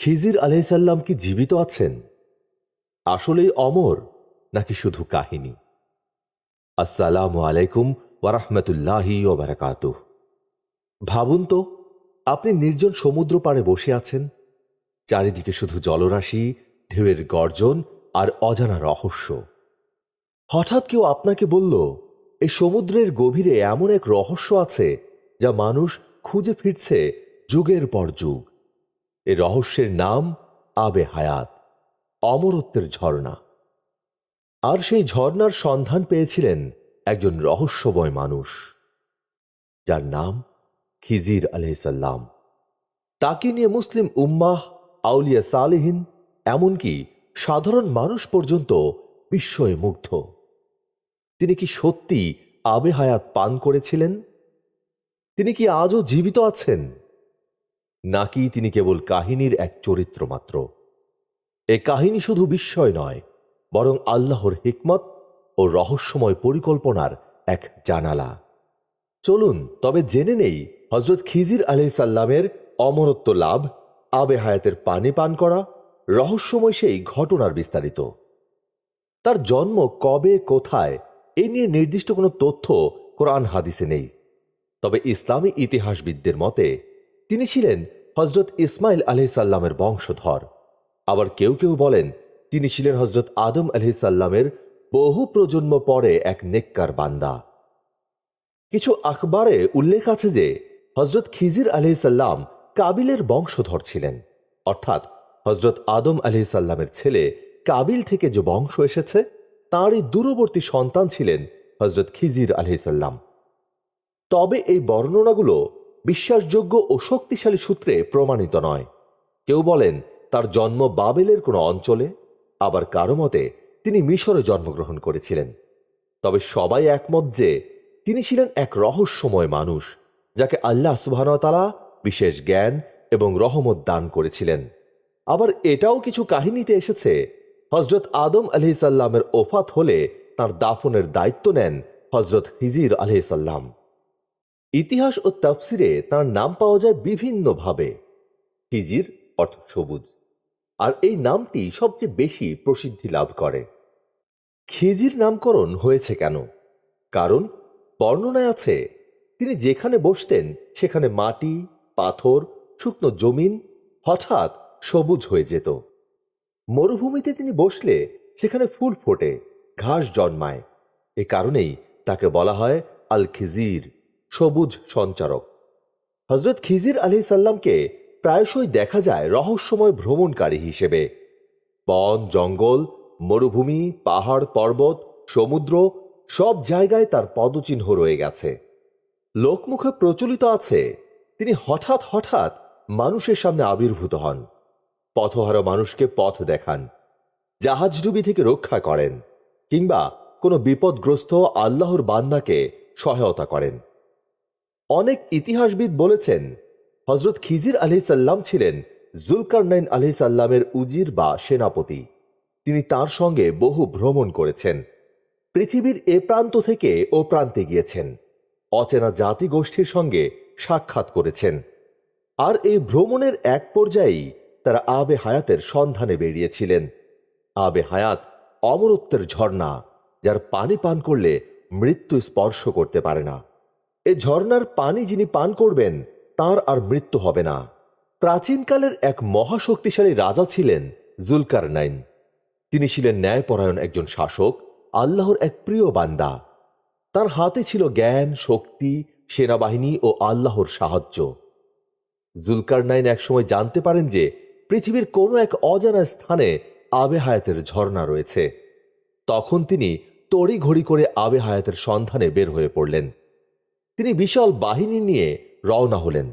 খিজির আলাইসাল্লাম কি জীবিত আছেন? আসলেই অমর নাকি শুধু কাহিনী? আসসালামু আলাইকুম ওয়ারাহমতুল্লাহি ওবারাকাতুহ ভাবুন তো, আপনি নির্জন সমুদ্র পাড়ে বসে আছেন। চারিদিকে শুধু জলরাশি, ঢেউয়ের গর্জন আর অজানা রহস্য। হঠাৎ কেউ আপনাকে বলল এই সমুদ্রের গভীরে এমন এক রহস্য আছে যা মানুষ খুঁজে ফিরছে যুগের পর যুগ। এ রহস্যের নাম আবে হায়াত, অমরত্বের ঝর্ণা। আর সেই ঝর্ণার সন্ধান পেয়েছিলেন একজন রহস্যময় মানুষ, যার নাম খিজির আলহিসাল্লাম তাকে নিয়ে মুসলিম উম্মাহ, আউলিয়া সালেহীন, এমনকি সাধারণ মানুষ পর্যন্ত বিস্ময়ে মুগ্ধ। তিনি কি সত্যি আবে হায়াত পান করেছিলেন? তিনি কি আজও জীবিত আছেন? নাকি তিনি কেবল কাহিনীর এক চরিত্র মাত্র? এ কাহিনী শুধু বিস্ময় নয়, বরং আল্লাহর হিকমত ও রহস্যময় পরিকল্পনার এক জানালা। চলুন, তবে জেনে নেই হজরত খিজির আলহিসাল্লামের অমরত্ব লাভ, আবে হায়াতের পানি পান করা, রহস্যময় সেই ঘটনার বিস্তারিত। তার জন্ম কবে, কোথায়, এ নিয়ে নির্দিষ্ট কোনো তথ্য কোরআন হাদিসে নেই। তবে ইসলামী ইতিহাসবিদদের মতে তিনি ছিলেন হজরত ইসমাইল আলহিসাল্লামের বংশধর। আবার কেউ কেউ বলেন, তিনি ছিলেন হজরত আদম আলহিসাল্লামের বহু প্রজন্ম পরে এক নেককার বান্দা। কিছু আখবারে উল্লেখ আছে যে, হজরত খিজির আলহিসাল্লাম কাবিলের বংশধর ছিলেন। অর্থাৎ, হজরত আদম আলহিসাল্লামের ছেলে কাবিল থেকে যে বংশ এসেছে, তাঁরই দূরবর্তী সন্তান ছিলেন হজরত খিজির আলহিসাল্লাম তবে এই বর্ণনাগুলো বিশ্বাসযোগ্য ও শক্তিশালী সূত্রে প্রমাণিত নয়। কেউ বলেন, তার জন্ম বাবেলের কোনো অঞ্চলে, আবার কারও মতে, তিনি মিশরে জন্মগ্রহণ করেছিলেন। তবে সবাই একমত যে, তিনি ছিলেন এক রহস্যময় মানুষ, যাকে আল্লাহ সুবাহতালা বিশেষ জ্ঞান এবং রহমত দান করেছিলেন। আবার এটাও কিছু কাহিনীতে এসেছে হজরত আদম আলহিসাল্লামের ওফাত হলে তার দাফনের দায়িত্ব নেন হজরত হিজির আলহিসাল্লাম ইতিহাস ও তাফসিরে তার নাম পাওয়া যায় বিভিন্নভাবে। হিজির অর্থ সবুজ। আর এই নামটি সবচেয়ে বেশি প্রসিদ্ধি লাভ করে। খিজির নামকরণ হয়েছে কেন? কারণ বর্ণনায় আছে, তিনি যেখানে বসতেন, সেখানে মাটি, পাথর, শুকনো জমিন হঠাৎ সবুজ হয়ে যেত। মরুভূমিতে তিনি বসলে সেখানে ফুল ফোটে, ঘাস জন্মায়। এ কারণেই তাকে বলা হয় আল খিজির সবুজ সঞ্চারক। হজরত খিজির আলি সাল্লামকে প্রায়শই দেখা যায় রহস্যময় ভ্রমণকারী হিসেবে। বন, জঙ্গল, মরুভূমি, পাহাড়, পর্বত, সমুদ্র, সব জায়গায় তার পদচিহ্ন রয়ে গেছে। লোকমুখে প্রচলিত আছে, তিনি হঠাৎ হঠাৎ মানুষের সামনে আবির্ভূত হন। পথহারা মানুষকে পথ দেখান জাহাজডুবি থেকে রক্ষা করেন, কিংবা কোনো বিপদগ্রস্ত আল্লাহর বান্দাকে সহায়তা করেন। অনেক ইতিহাসবিদ বলেছেন হজরত খিজির আলি সাল্লাম ছিলেন জুলকারনাইন আলি সাল্লামের উজির বা সেনাপতি। তিনি তার সঙ্গে বহু ভ্রমণ করেছেন। পৃথিবীর এ প্রান্ত থেকে ও প্রান্তে গিয়েছেন। অচেনা জাতিগোষ্ঠীর সঙ্গে সাক্ষাৎ করেছেন। আর এই ভ্রমণের এক পর্যায়েই তারা আবে হায়াতের সন্ধানে বেরিয়েছিলেন। আবে হায়াত অমরত্বের ঝর্ণা, যার পানি পান করলে মৃত্যু স্পর্শ করতে পারে না। এ ঝর্ণার পানি যিনি পান করবেন, তার আর মৃত্যু হবে না। প্রাচীনকালের এক মহাশক্তিশালী রাজা ছিলেন জুলকার নাইন তিনি ছিলেন ন্যায়পরায়ণ একজন শাসক, আল্লাহর এক প্রিয় বান্দা। তার হাতে ছিল জ্ঞান, শক্তি, সেনাবাহিনী ও আল্লাহর সাহায্য। জুলকার নাইন একসময় জানতে পারেন যে পৃথিবীর কোনো এক অজানা স্থানে আবে হায়াতের ঝর্ণা রয়েছে। তখন তিনি তড়ি ঘড়ি করে আবে হায়াতের সন্ধানে বের হয়ে পড়লেন। তিনি বিশাল বাহিনী নিয়ে রওনা হলেন।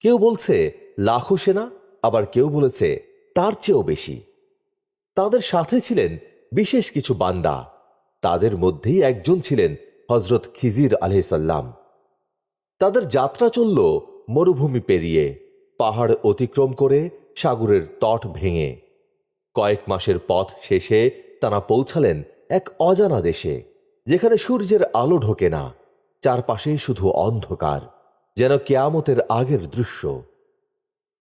কেউ বলছে, লাখো সেনা আবার কেউ বলেছে, তার চেয়েও বেশি তাদের সাথে ছিলেন বিশেষ কিছু বান্দা। তাদের মধ্যেই একজন ছিলেন হজরত খিজির আলহিসাল্লাম তাদের যাত্রা চলল মরুভূমি পেরিয়ে, পাহাড় অতিক্রম করে সাগরের তট ভেঙে। কয়েক মাসের পথ শেষে তারা পৌঁছালেন এক অজানা দেশে, যেখানে সূর্যের আলো ঢোকে না। চারপাশে শুধু অন্ধকার, যেন কেয়ামতের আগের দৃশ্য।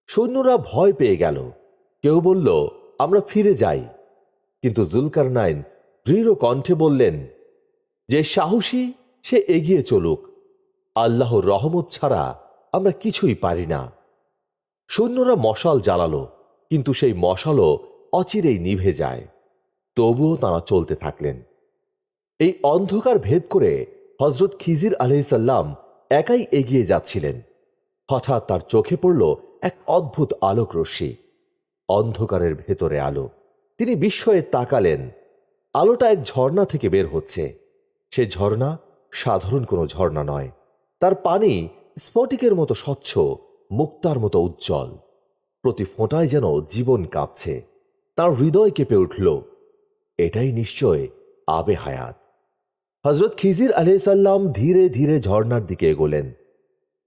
সৈন্যরা ভয় পেয়ে গেল। কেউ বলল, আমরা ফিরে যাই। কিন্তু জুলকার নাইন দৃঢ় কণ্ঠে বললেন, যে সাহসী, সে এগিয়ে চলুক। আল্লাহর রহমত ছাড়া আমরা কিছুই পারি না। সৈন্যরা মশাল জ্বালালো, কিন্তু সেই মশালও অচিরেই নিভে যায়। তবুও তারা চলতে থাকলেন। এই অন্ধকার ভেদ করে হজরত খিজির আলহিসাল্লাম একাই এগিয়ে যাচ্ছিলেন। হঠাৎ তার চোখে পড়ল এক অদ্ভুত আলোক রশ্মি, অন্ধকারের ভেতরে আলো। তিনি বিস্ময়ে তাকালেন। আলোটা এক ঝর্ণা থেকে বের হচ্ছে। সে ঝর্ণা সাধারণ কোনো ঝর্ণা নয়। তার পানি স্ফটিকের মতো স্বচ্ছ, মুক্তার মতো উজ্জ্বল। প্রতি ফোঁটায় যেন জীবন কাঁপছে। তার হৃদয় কেঁপে উঠল। এটাই নিশ্চয় আবে হায়াত। হজরত খিজির আলহিসাল্লাম ধীরে ধীরে ঝর্ণার দিকে এগোলেন।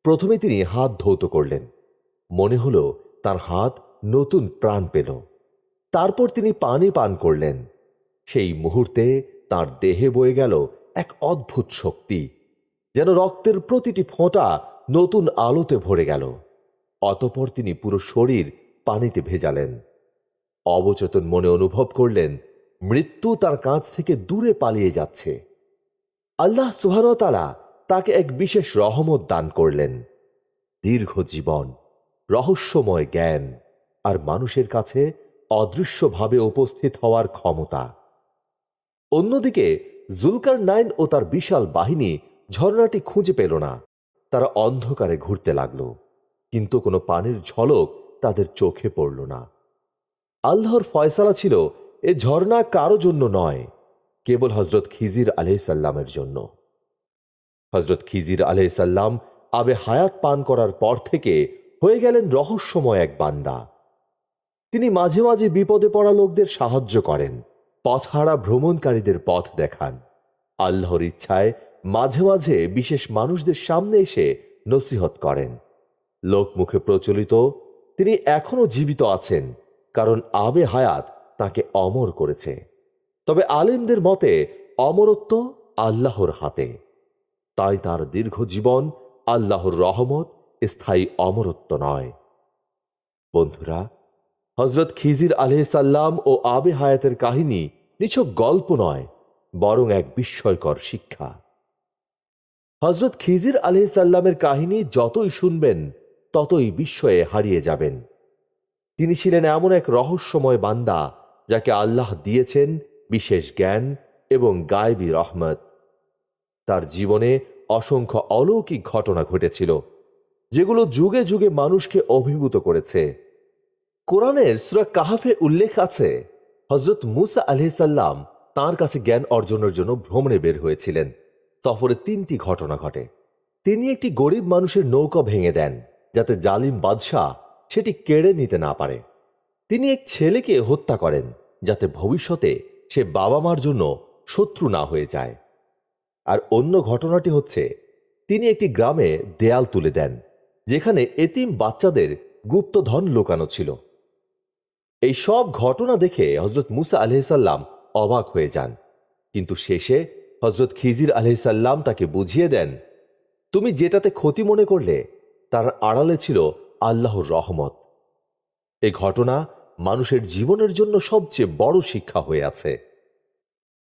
প্রথমে তিনি হাত ধৌত করলেন। মনে হলো তার হাত নতুন প্রাণ পেল। তারপর তিনি পানি পান করলেন। সেই মুহূর্তে তার দেহে বয়ে গেল এক অদ্ভুত শক্তি, যেন রক্তের প্রতিটি ফোঁটা নতুন আলোতে ভরে গেল। অতপর তিনি পুরো শরীর পানিতে ভেজালেন। অবচেতন মনে অনুভব করলেন, মৃত্যু তার কাছ থেকে দূরে পালিয়ে যাচ্ছে। আল্লাহ সুহানতালা তাকে এক বিশেষ রহমত দান করলেন। দীর্ঘ জীবন, রহস্যময় জ্ঞান আর মানুষের কাছে অদৃশ্যভাবে উপস্থিত হওয়ার ক্ষমতা। অন্যদিকে জুলকার নাইন ও তার বিশাল বাহিনী ঝর্ণাটি খুঁজে পেল না। তারা অন্ধকারে ঘুরতে লাগল, কিন্তু কোনো পানির ঝলক তাদের চোখে পড়ল না। আল্লাহর ফয়সালা ছিল, এ ঝর্ণা কারও জন্য নয় কেবল হজরত খিজির আলহিসাল্লামের জন্য। হজরত খিজির আলহিসাল্লাম আবে হায়াত পান করার পর থেকে হয়ে গেলেন রহস্যময় এক বান্দা। তিনি মাঝে মাঝে বিপদে পড়া লোকদের সাহায্য করেন, পথহারা ভ্রমণকারীদের পথ দেখান। আল্লাহর ইচ্ছায় মাঝে মাঝে বিশেষ মানুষদের সামনে এসে নসিহত করেন। লোকমুখে প্রচলিত, তিনি এখনও জীবিত আছেন, কারণ আবে হায়াত তাকে অমর করেছে। তবে আলেমদের মতে, অমরত্ব আল্লাহর হাতে। তাই তার দীর্ঘ জীবন আল্লাহর রহমত স্থায়ী অমরত্ব নয়। বন্ধুরা হজরত খিজির আলহিসাল্লাম ও আবে হায়াতের কাহিনী নিছক গল্প নয়, বরং এক বিস্ময়কর শিক্ষা। হজরত খিজির আলহিসাল্লামের কাহিনী যতই শুনবেন, ততই বিস্ময়ে হারিয়ে যাবেন। তিনি ছিলেন এমন এক রহস্যময় বান্দা, যাকে আল্লাহ দিয়েছেন বিশেষ জ্ঞান এবং গায়বী রহমত। তার জীবনে অসংখ্য অলৌকিক ঘটনা ঘটেছিল, যেগুলো যুগে যুগে মানুষকে অভিভূত করেছে। কোরআনের সুরা কাহাফে উল্লেখ আছে হজরত মুসা আলহিসাল্লাম তার কাছে জ্ঞান অর্জনের জন্য ভ্রমণে বের হয়েছিলেন। সফরে তিনটি ঘটনা ঘটে। তিনি একটি গরিব মানুষের নৌকা ভেঙে দেন, যাতে জালিম বাদশাহ সেটি কেড়ে নিতে না পারে। তিনি এক ছেলেকে হত্যা করেন, যাতে ভবিষ্যতে সে বাবা মার জন্য শত্রু না হয়ে যায়। আর অন্য ঘটনাটি হচ্ছে, তিনি একটি গ্রামে দেয়াল তুলে দেন, যেখানে এতিম বাচ্চাদের গুপ্তধন লুকানো ছিল। এই সব ঘটনা দেখে হজরত মুসা আলহিসাল্লাম অবাক হয়ে যান। কিন্তু শেষে হজরত খিজির আলহিসাল্লাম তাকে বুঝিয়ে দেন, তুমি যেটাতে ক্ষতি মনে করলে, তার আড়ালে ছিল আল্লাহর রহমত। এ ঘটনা মানুষের জীবনের জন্য সবচেয়ে বড় শিক্ষা হয়ে আছে।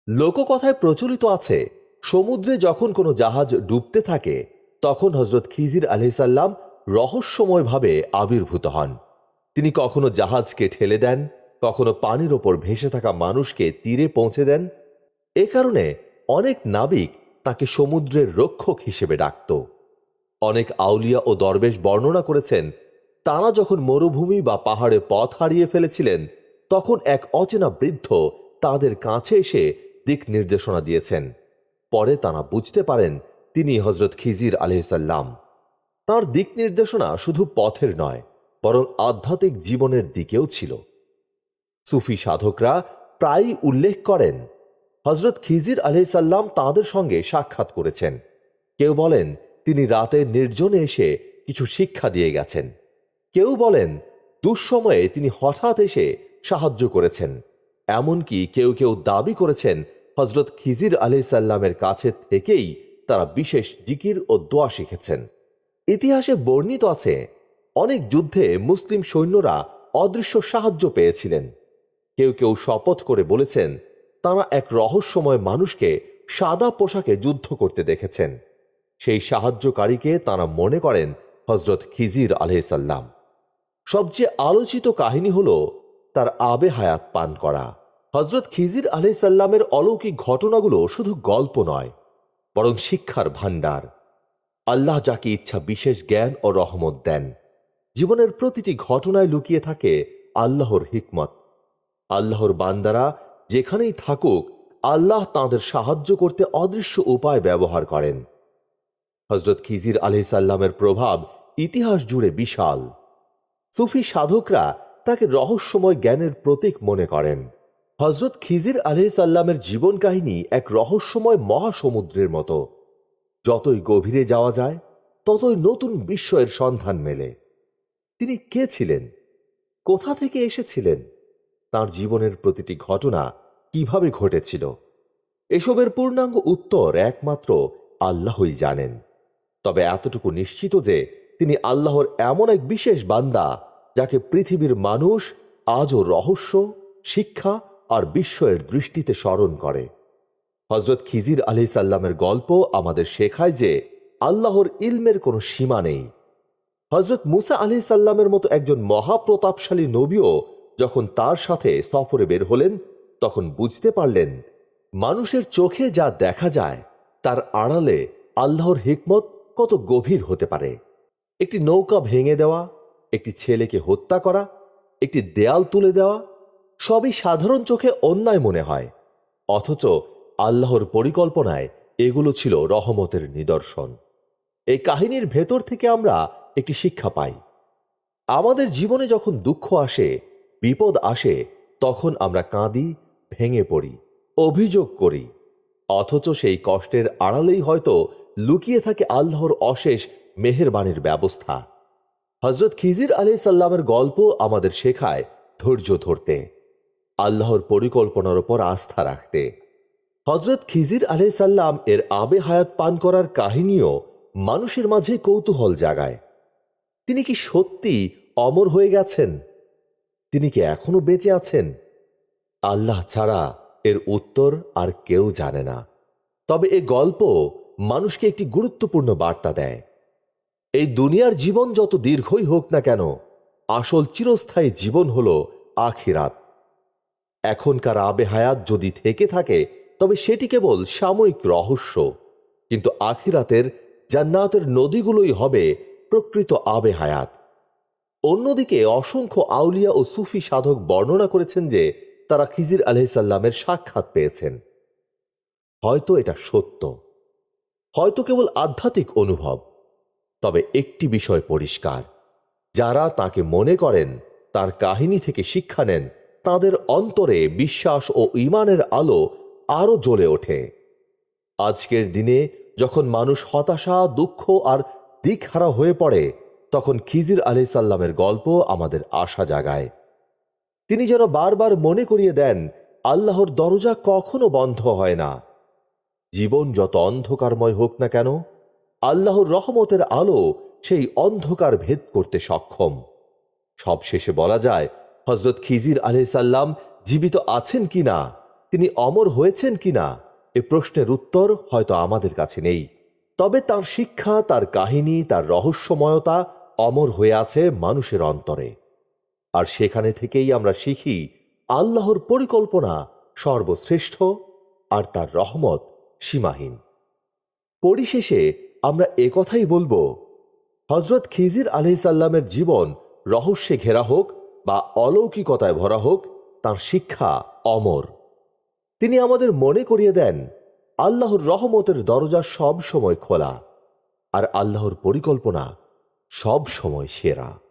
লোককথায় প্রচলিত আছে, সমুদ্রে যখন কোনো জাহাজ ডুবতে থাকে, তখন হজরত খিজির আলহিসাল্লাম রহস্যময়ভাবে আবির্ভূত হন। তিনি কখনো জাহাজকে ঠেলে দেন, কখনো পানির ওপর ভেসে থাকা মানুষকে তীরে পৌঁছে দেন। এ কারণে অনেক নাবিক তাকে সমুদ্রের রক্ষক হিসেবে ডাকত। অনেক আউলিয়া ও দরবেশ বর্ণনা করেছেন তারা যখন মরুভূমি বা পাহাড়ে পথ হারিয়ে ফেলেছিলেন, তখন এক অচেনা বৃদ্ধ তাদের কাছে এসে দিক নির্দেশনা দিয়েছেন। পরে তারা বুঝতে পারেন তিনি হজরত খিজির আলহিসাল্লাম তার দিক নির্দেশনা শুধু পথের নয়, বরং আধ্যাত্মিক জীবনের দিকেও ছিল। সুফি সাধকরা প্রায়ই উল্লেখ করেন হজরত খিজির আলহিসাল্লাম তাদের সঙ্গে সাক্ষাৎ করেছেন। কেউ বলেন, তিনি রাতে নির্জনে এসে কিছু শিক্ষা দিয়ে গেছেন। কেউ বলেন, দুঃসময়ে তিনি হঠাৎ এসে সাহায্য করেছেন। এমনকি কেউ কেউ দাবি করেছেন হজরত খিজির আলহিসাল্লামের কাছে থেকেই তারা বিশেষ জিকির ও দোয়া শিখেছেন। ইতিহাসে বর্ণিত আছে, অনেক যুদ্ধে মুসলিম সৈন্যরা অদৃশ্য সাহায্য পেয়েছিলেন। কেউ কেউ শপথ করে বলেছেন, তারা এক রহস্যময় মানুষকে সাদা পোশাকে যুদ্ধ করতে দেখেছেন। সেই সাহায্যকারীকে তারা মনে করেন হজরত খিজির আলহিসাল্লাম সবচেয়ে আলোচিত কাহিনী হল তার আবে হায়াত পান করা। হজরত খিজির আলহিসাল্লামের অলৌকিক ঘটনাগুলো শুধু গল্প নয়, বরং শিক্ষার ভাণ্ডার। আল্লাহ যাকে ইচ্ছা বিশেষ জ্ঞান ও রহমত দেন, জীবনের প্রতিটি ঘটনায় লুকিয়ে থাকে আল্লাহর হিকমত। আল্লাহর বান্দারা যেখানেই থাকুক, আল্লাহ তাঁদের সাহায্য করতে অদৃশ্য উপায় ব্যবহার করেন। হজরত খিজির আলহিসাল্লামের প্রভাব ইতিহাস জুড়ে বিশাল। সুফি সাধকরা তাকে রহস্যময় জ্ঞানের প্রতীক মনে করেন। হজরত খিজির আলহিসাল্লামের জীবন কাহিনী এক রহস্যময় মহাসমুদ্রের মতো। যতই গভীরে যাওয়া যায়, ততই নতুন বিস্ময়ের সন্ধান মেলে। তিনি কে ছিলেন? কোথা থেকে এসেছিলেন? তার জীবনের প্রতিটি ঘটনা কীভাবে ঘটেছিল? এসবের পূর্ণাঙ্গ উত্তর একমাত্র আল্লাহই জানেন। তবে এতটুকু নিশ্চিত যে তিনি আল্লাহর এমন এক বিশেষ বান্দা, যাকে পৃথিবীর মানুষ আজও রহস্য, শিক্ষা আর বিস্ময়ের দৃষ্টিতে স্মরণ করে। হজরত খিজির আলি সাল্লামের গল্প আমাদের শেখায় যে আল্লাহর ইলমের কোনো সীমা নেই। হজরত মুসা আলি সাল্লামের মতো একজন মহাপ্রতাপশালী নবীও যখন তার সাথে সফরে বের হলেন, তখন বুঝতে পারলেন, মানুষের চোখে যা দেখা যায়, তার আড়ালে আল্লাহর হিকমত কত গভীর হতে পারে। একটি নৌকা ভেঙে দেওয়া, একটি ছেলেকে হত্যা করা, একটি দেয়াল তুলে দেওয়া, সবই সাধারণ চোখে অন্যায় মনে হয়। অথচ আল্লাহর পরিকল্পনায় এগুলো ছিল রহমতের নিদর্শন। এই কাহিনীর ভেতর থেকে আমরা একটি শিক্ষা পাই। আমাদের জীবনে যখন দুঃখ আসে, বিপদ আসে, তখন আমরা কাঁদি, ভেঙে পড়ি, অভিযোগ করি। অথচ সেই কষ্টের আড়ালেই হয়তো লুকিয়ে থাকে আল্লাহর অশেষ মেহেরবানের ব্যবস্থা। হজরত খিজির আলি সাল্লামের গল্প আমাদের শেখায় ধৈর্য ধরতে, আল্লাহর পরিকল্পনার ওপর আস্থা রাখতে। হজরত খিজির আলি সাল্লাম এর আবে হায়াত পান করার কাহিনীও মানুষের মাঝে কৌতূহল জাগায়। তিনি কি সত্যি অমর হয়ে গেছেন? তিনি কি এখনও বেঁচে আছেন? আল্লাহ ছাড়া এর উত্তর আর কেউ জানে না। তবে এ গল্প মানুষকে একটি গুরুত্বপূর্ণ বার্তা দেয়। এই দুনিয়ার জীবন যত দীর্ঘই হোক না কেন, আসল চিরস্থায়ী জীবন হল আখিরাত। এখনকার আবে হায়াত যদি থেকে থাকে, তবে সেটি কেবল সাময়িক রহস্য। কিন্তু আখিরাতের, জান্নাতের নদীগুলোই হবে প্রকৃত আবে হায়াত। অন্যদিকে অসংখ্য আউলিয়া ও সুফি সাধক বর্ণনা করেছেন যে, তারা খিজির আলহিসাল্লামের সাক্ষাৎ পেয়েছেন। হয়তো এটা সত্য। হয়তো কেবল আধ্যাত্মিক অনুভব। তবে একটি বিষয় পরিষ্কার। যারা তাকে মনে করেন, তার কাহিনী থেকে শিক্ষা নেন, তাদের অন্তরে বিশ্বাস ও ইমানের আলো আরও জ্বলে ওঠে। আজকের দিনে যখন মানুষ হতাশা, দুঃখ আর দিকহারা হয়ে পড়ে, তখন খিজির আলি সাল্লামের গল্প আমাদের আশা জাগায়। তিনি যেন বারবার মনে করিয়ে দেন, আল্লাহর দরজা কখনো বন্ধ হয় না। জীবন যত অন্ধকারময় হোক না কেন আল্লাহর রহমতের আলো সেই অন্ধকার ভেদ করতে সক্ষম। সবশেষে বলা যায় হজরত খিজির আলহিসাল্লাম জীবিত আছেন কিনা, তিনি অমর হয়েছেন কিনা, এ প্রশ্নের উত্তর হয়তো আমাদের কাছে নেই। তবে তার শিক্ষা, তার কাহিনী, তার রহস্যময়তা অমর হয়ে আছে মানুষের অন্তরে। আর সেখানে থেকেই আমরা শিখি, আল্লাহর পরিকল্পনা সর্বশ্রেষ্ঠ আর তার রহমত সীমাহীন। পরিশেষে আমরা একথাই বলব হজরত খিজির আলহিসাল্লামের জীবন রহস্যে ঘেরা হোক বা অলৌকিকতায় ভরা হোক, তার শিক্ষা অমর। তিনি আমাদের মনে করিয়ে দেন, আল্লাহর রহমতের দরজা সব সময় খোলা, আর আল্লাহর পরিকল্পনা সব সময় সেরা।